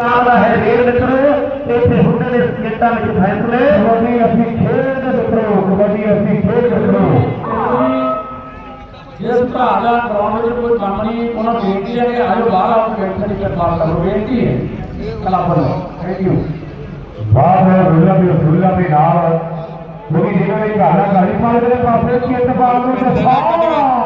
ਸਾਲ ਦਾ ਹੈ ਰੇਲ ਮਿੱਤਰੋ ਇੱਥੇ ਹੁੰਦੇ ਨੇ ਸਕੇਟਾਂ ਵਿੱਚ ਫੈਸਲੇ। ਕਬੱਡੀ ਅਸੀਂ ਖੇਡ ਮਿੱਤਰੋ ਕਬੱਡੀ ਅਸੀਂ ਖੇਡ ਮਿੱਤਰੋ। ਜਿਸ ਭਰਾ ਦਾ ਗਰਾਊਂਡ ਵਿੱਚ ਕੋਈ ਕੰਮ ਨਹੀਂ ਉਹਨਾਂ ਨੂੰ ਬੇਨਤੀ ਹੈ ਕਿ ਆਜੋ ਬਾਹਰ ਆਓ ਬੈਠਣ ਦੀ ਕਿਰਪਾਲ ਕਰੋ। ਬੇਨਤੀ ਹੈ। ਕਲੱਬ ਵੱਲੋਂ। ਥੈਂਕ ਯੂ ਬਾਹਰ ਰੁੱਲਾ ਵੀ ਰੁੱਲਾ ਵੀ ਨਾਲ। ਲੋਕੀ ਜਿਹਨਾਂ ਨੇ ਘਾਲਾ ਗਾੜੀ ਪਾਲੇ ਦੇ ਪਾਸੇ ਚਿੱਤ ਬਾਲ ਨੂੰ ਦੱਸਾ ਡਾਕਟਰ ਨੇ ਲਾ ਦਿੱਤਾ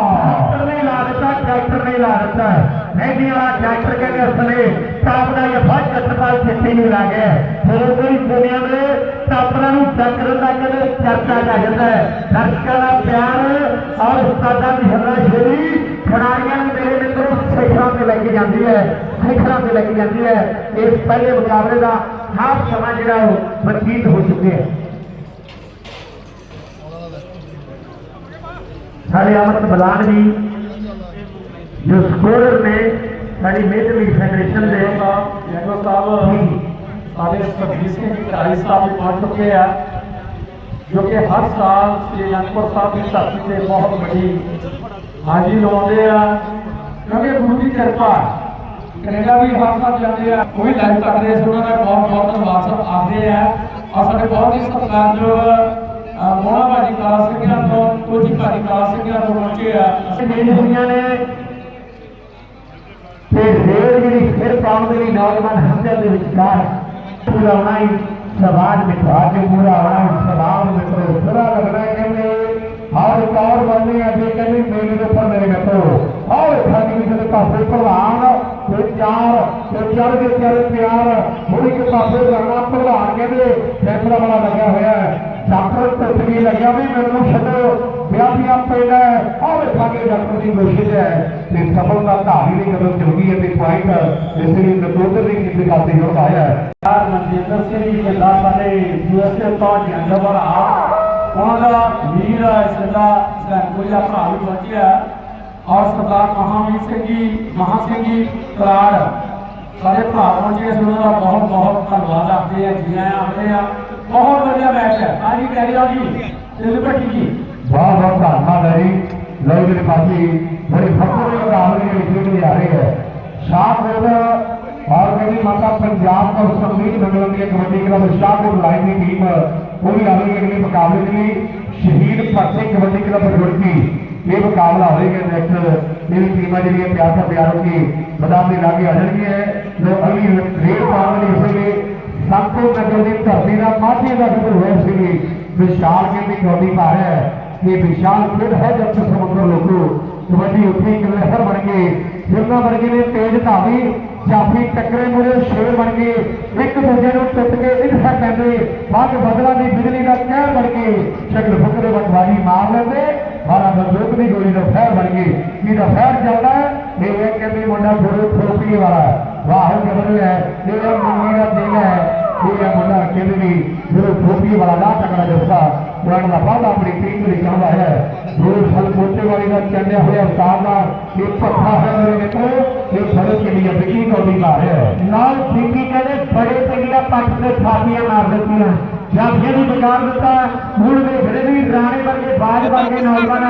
ਡਾਕਟਰ ਨੇ ਲਾ ਦਿੱਤਾ ਮਹਿੰਦੀ ਵਾਲਾ ਡਾਕਟਰ ਕਹਿੰਦੇ ਅਸਲੇ ਟਾਪ ਦਾ ਇਹ ਫੱਟ ਚੱਟਪਾਲ ਚਿੱਤੀ ਨੂੰ ਲਾ ਗਿਆ। ਫਿਰ ਕੋਈ ਦੁਨੀਆ ਦੇ ਟਾਪਰਾਂ ਨੂੰ ਡਾਕਟਰ ਦਾ ਕਹਿੰਦੇ ਚਰਚਾ ਜਾ ਜਾਂਦਾ ਹੈ। ਦਰਸ਼ਕਾਂ ਦਾ ਪਿਆਰ ਔਰ ਉਸਤਾਦਾਂ ਦੀ ਹੱਲਾ ਸਿਖਰਾਂ ਤੇ ਲੈ ਕੇ ਜਾਂਦੀ ਹੈ, ਸਿਖਰਾਂ ਤੇ ਲੈ ਕੇ ਜਾਂਦੀ ਹੈ। ਇਸ ਪਹਿਲੇ ਮੁਕਾਬਲੇ ਦਾ ਹਾਫ ਸਮਾਂ ਜਿਹੜਾ ਉਹ ਬਤੀਤ ਹੋ ਚੁੱਕਿਆ ਹੈ। ਸਾਡੇ ਅਮਰਤ ਬਲਾਨ ਜੀ ਜੋ ਸਕੋਰਰ ਨੇ ਸਾਡੀ ਮੇਜਰ ਲੀਗ ਫੈਡਰੇਸ਼ਨ ਦੇ ਜੈਗੋ ਸਾਹਿਬ ਸਾਡੇ ਸਰਵਿਸ ਸਿੰਘ ਖਿਡਾਰੀ ਸਾਹਿਬ ਵੀ ਪਹੁੰਚ ਚੁੱਕੇ ਆ ਜੋ ਕਿ ਹਰ ਸਾਲ ਸ੍ਰੀ ਅਨੰਦਪੁਰ ਸਾਹਿਬ ਦੀ ਧਰਤੀ ਤੇ ਬਹੁਤ ਵੱਡੀ ਹਾਜ਼ਰੀ ਲਾਉਂਦੇ ਆ ਕਿਉਂਕਿ ਗੁਰੂ ਦੀ ਕਿਰਪਾ ਕੈਨੇਡਾ ਵੀ ਹਰ ਸਾਲ ਜਾਂਦੇ ਆ ਉਹ ਵੀ ਲਾਈਵ ਕਰਦੇ ਸੀ ਉਹਨਾਂ ਦਾ ਬਹੁਤ ਬਹੁਤ ਧੰਨਵਾਦ ਸਭ ਆਖਦੇ ਆ ਔਰ ਸਾਡੇ ਬਹੁਤ ਹੀ ਸਤਿਕਾਰਯੋਗ ਅਹ ਮੋਹਣਾ ਭਾਜੀ ਕਾਲਾ ਸਿੰਘਾਂ ਤੋਂ ਕੋਜੀ ਭਾਜੀ ਕਾਲਾ ਸਿੰਘਾਂ ਤੋਂ ਪਹੁੰਚੇ ਆ ਜਿਹੜੇ ਦੁਨੀਆ ਨੇ ਤੇ ਰੇਲ ਜਿਹੜੀ ਫਿਰ ਪਾਉਣ ਦੇ ਲਈ ਨੌਜਵਾਨ ਹਮਲੇ ਦੇ ਵਿਚਕਾਰ ਪੂਰਾ ਹੋਣਾ ਹੀ ਸਮਾਜ ਵਿੱਚ ਅੱਜ ਪੂਰਾ ਹੋਣਾ ਸਲਾਮ ਮਿੱਤਰੋ ਪੂਰਾ ਲੱਗਣਾ ਕਹਿੰਦੇ ਹਰ ਕੌਰ ਬੰਦੇ ਅੱਗੇ ਕਹਿੰਦੇ ਮੇਲੇ ਦੇ ਉੱਪਰ ਮੇਰੇ ਮਿੱਤਰੋ ਆਹ ਸਾਡੀ ਦੇ ਪਾਸੇ ਪ੍ਰਧਾਨ ਤੇ ਚਾਰ ਤੇ ਚੜ ਕੇ ਚਾਰੇ ਪਿਆਰ ਹੁਣ ਇੱਕ ਪਾਸੇ ਜਾਣਾ ਪ੍ਰਧਾਨ ਕਹਿੰਦੇ ਫੈਸਲਾ ਵਾਲਾ ਲੱਗਿਆ ਹੋਇਆ। ਹੈ ਡਾਕਟਰ ਟੁੱਟ ਲੱਗਿਆ ਵੀ ਮੈਨੂੰ ਛੱਡੋ। ਵਿਆਹੀਆਂ ਪੈਣਾ ਆਹ ਵੇਖਾਂਗੇ ਡਾਕਟਰ ਦੀ ਕੋਸ਼ਿਸ਼ ਹੈ ਤੇ ਸਫਲਤਾ ਧਾਰੀ ਦੀ ਕਦਮ ਚੁਗੀ ਹੈ ਤੇ ਪੁਆਇੰਟ ਇਸ ਲਈ ਨਕੋਦਰ ਦੀ ਕਿਸੇ ਖਾਤੇ ਜੁੜ ਆਇਆ ਹੈ। ਯਾਰ ਮਨਜਿੰਦਰ ਸਿੰਘ ਜੀ ਦੇ ਦਾਸ ਸਾਡੇ ਯੂਐਸਏ ਤੋਂ ਜੰਦਵਰ ਆ, ਉਹਨਾਂ ਦਾ ਵੀਰ ਸਦਾ ਸੈਂਕੋ ਭਰਾ ਵੀ ਪਹੁੰਚਿਆ ਔਰ ਸਰਦਾਰ ਮਹਾਵੀਰ ਸਿੰਘ ਜੀ, ਮਹਾ ਸਿੰਘ ਜੀ, ਕਲਾੜ। ਸਾਰੇ ਭਰਾ ਪਹੁੰਚੇ ਇਸ ਉਹਨਾਂ ਦਾ ਬਹੁਤ ਬਹੁਤ ਧੰਨਵਾਦ ਕਰਦੇ ਆ ਜੀ ਆਇਆਂ ਆਖਦੇ ਆ ਬਹੁਤ ਵਧੀਆ ਮੈਚ ਹੈ। ਹਾਂਜੀ ਕੈਰੀ ਜੀ ਦਿਲ ਭੱਟੀ ਜੀ। ਬਹੁਤ ਬਹੁਤ ਧੰਨਵਾਦ ਹੈ ਜੀ। ਲੋ ਮੇਰੇ ਸਾਥੀ ਬੜੇ ਫਖਰ ਦੇ ਮੁਕਾਬਲੇ ਦੇ ਵਿੱਚ ਜਿਹੜੀ ਆ ਰਹੇ ਹੈ। ਸ਼ਾਹਕੋਟ ਔਰ ਕਹਿੰਦੀ ਮਾਤਾ ਪੰਜਾਬ ਤੋਂ ਸੰਗੀਤ ਮੰਡਲ ਦੀ ਕਬੱਡੀ ਕਲੱਬ ਸ਼ਾਹਕੋਟ ਲਾਈਨ ਦੀ ਟੀਮ। ਉਹ ਵੀ ਆ ਰਹੀ ਹੈ ਅਗਲੇ ਮੁਕਾਬਲੇ ਦੇ ਲਈ ਸ਼ਹੀਦ ਭਗਤ ਸਿੰਘ ਕਬੱਡੀ ਕਲੱਬ ਰੁੜਕੀ ਇਹ ਮੁਕਾਬਲਾ ਹੋਏਗਾ ਨੈਕਸਟ ਮੇਰੀ ਟੀਮਾਂ ਜਿਹੜੀਆਂ ਪਿਆਰ ਦਾ ਪਿਆਰ ਹੋ ਕੇ ਮੈਦਾਨ ਦੇ ਲਾਗੇ ਆ ਜਾਣਗੀਆਂ ਲੋ ਅਗਲੀ ਰੇਡ ਪਾਉਣ ਲਈ ਇਸਲੇ ਸੰਤੋ ਨਗਰ ਦੀ ਧਰਤੀ ਦਾ ਮਾਝੇ ਦਾ ਸ਼ੁਰੂ ਹੋਇਆ ਸੀ ਵਿਸ਼ਾਲ ਕੇ ਦੀ ਕਬੱਡੀ ਪਾ ਰਿਹਾ ਹੈ ਇਹ ਵਿਸ਼ਾਲ ਖੇਡ ਹੈ ਜਦ ਤੱਕ ਸਮੁੰਦਰ ਲੋਕੋ ਕਬੱਡੀ ਉੱਥੇ ਇੱਕ ਲਹਿਰ ਬਣ ਕੇ ਜਿੰਨਾ ਬਣ ਗਏ ਨੇ ਤੇਜ਼ ਧਾਵੀ ਜਾਫੀ ਟੱਕਰੇ ਮੁਰੇ ਸ਼ੇਰ ਬਣ ਕੇ ਇੱਕ ਦੂਜੇ ਨੂੰ ਟੁੱਟ ਕੇ ਇਨਸਾ ਪੈਂਦੇ ਬਾਅਦ ਬਦਲਾ ਦੀ ਬਿਜਲੀ ਦਾ ਕਹਿਰ ਬਣ ਕੇ ਸ਼ਕਲ ਫੁਕਰੇ ਵਟਵਾਰੀ ਮਾਰ ਲੈਂਦੇ ਮਾਰਾ ਬੰਦੂਕ ਦੀ ਗੋਲੀ ਦਾ ਫੈਰ ਬਣ ਗਈ ਇਹਦਾ ਫੈਰ ਚੱਲਦਾ ਹੈ ਇਹ ਇਹ ਕਹਿੰਦੇ ਮੁੰਡਾ ਥੋੜੇ ਥੋਪੀ ਵਾਲਾ ਹੈ। ਵਾਹ ਜਬਰ ਹੈ ਇਹ ਮੰਮੀ ਦਾ ਦਿਲ ਹੈ ਇਹ ਹੈ ਮੁੰਡਾ ਕਹਿੰਦੇ ਵੀ ਪੁਰਾਣ ਦਾ ਬਾਅਦ ਆਪਣੀ ਟੀਮ ਲਈ ਚਾਹੁੰਦਾ ਹੈ। ਗੁਰੂ ਫਲ ਕੋਟੇ ਵਾਲੀ ਦਾ ਚੰਡਿਆ ਹੋਇਆ ਉਸਤਾਦ ਦਾ ਇਹ ਪੱਖਾ ਹੈ ਮੇਰੇ ਮਿੱਤਰੋ, ਇਹ ਫ਼ਰਕ ਕੇ ਲਈ ਬਿਕੀ ਕੌਡੀ ਮਾਰ ਰਿਹਾ ਹੈ। ਨਾਲ ਸਿੱਕੀ ਕਹਿੰਦੇ ਬੜੇ ਚੰਗੀਆਂ ਪੱਟ ਤੇ ਥਾਪੀਆਂ ਮਾਰ ਦਿੱਤੀਆਂ। ਜਾਂ ਫਿਰ ਵੀ ਦਿੱਤਾ ਹੁਣ ਦੇ ਵੀ ਵਰਗੇ ਨੌਜਵਾਨ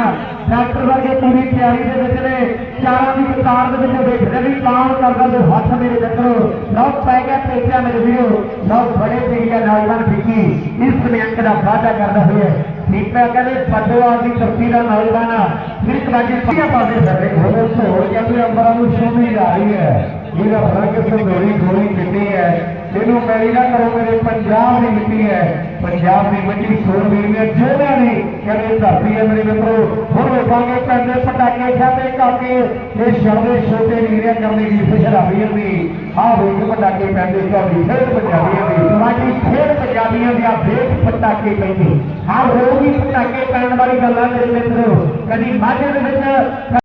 ਡਾਕਟਰ ਵਰਗੇ ਪੂਰੀ ਤਿਆਰੀ ਦੇ ਵਿੱਚ ਨੇ। ਚਾਰਾਂ ਦੀ ਕਤਾਰ ਦੇ ਵਿੱਚ ਵੇਖਦੇ ਵੀ ਕਾਉਣ ਕਰਦਾ ਤੇ ਹੱਥ ਮੇਰੇ ਮਿੱਤਰੋ ਲੋਕ ਪੈ ਗਿਆ ਪੇਚਾ ਮੇਰੇ ਵੀਰੋ। ਲੋਕ ਬੜੇ ਚੰਗੀਆਂ ਨੌਜਵਾਨ ਫਿੱਕੀ ਇਸ ਨਿਯੰਕ ਦਾ ਵਾਅਦਾ ਕਰਦਾ ਹੋਇਆ ਠੀਕ ਹੈ ਕਹਿੰਦੇ ਪਟਵਾਲ ਦੀ ਧਰਤੀ ਦਾ ਨੌਜਵਾਨ। ਮਿਰਕ ਬਾਜੀ ਪੀਆ ਪਾਦੇ ਸਰੇ ਹੋਵੇ ਢੋਲ ਕਹਿੰਦੇ ਅੰਬਰਾਂ ਨੂੰ ਛੂਹੀ ਜਾ ਰਹੀ ਹੈ। ਇਹਦਾ ਫ਼ਰਕ ਸੰਦੋਰੀ ਗੋਲੀ ਕਿੱਡੀ ਹੈ। ਇਹਨੂੰ ਮੈਰੀ ਨਾ ਕਰੋ, ਮੇਰੇ ਪੰਜਾਬ ਦੀ ਮਿੱਟੀ ਹੈ। ਪੰਜਾਬ ਦੀ ਮਿੱਟੀ ਸੋਨ ਵੀਰੀਆਂ ਜੋਧਿਆਂ ਦੀ ਕਹਿੰਦੇ ਧਰਤੀ ਹੈ ਮੇਰੇ ਮਿੱਤਰੋ ਹੁਣ ਵੇਖਾਂਗੇ ਪੈਂਦੇ ਪਟਾਕੇ ਛਾਤੇ ਕਾਕੇ, ਇਹ ਸ਼ਰਦੇ ਛੋਟੇ ਵੀਰਿਆ ਕਰਨੀ ਦੀ ਫਸ਼ਰਾਬੀਆਂ ਦੀ ਆਹ ਵੇਖ ਪਟਾਕੇ ਪੈਂਦੇ, ਤੁਹਾਡੀ ਖੇਡ ਪੰਜਾਬੀਆਂ ਦੀ ਤੁਹਾਡੀ ਖੇਡ ਪੰਜਾਬੀਆਂ ਦੀ ਆ ਵੇਖ ਪਟਾਕੇ ਪੈਂਦੇ। ਆਹ ਹੋਊਗੀ ਪਟਾਕੇ ਪੈਣ ਵਾਲੀ ਗੱਲਾਂ ਮੇਰੇ ਮਿੱਤਰੋ। ਕਦੀ ਮਾਝੇ ਦੇ ਵਿੱਚ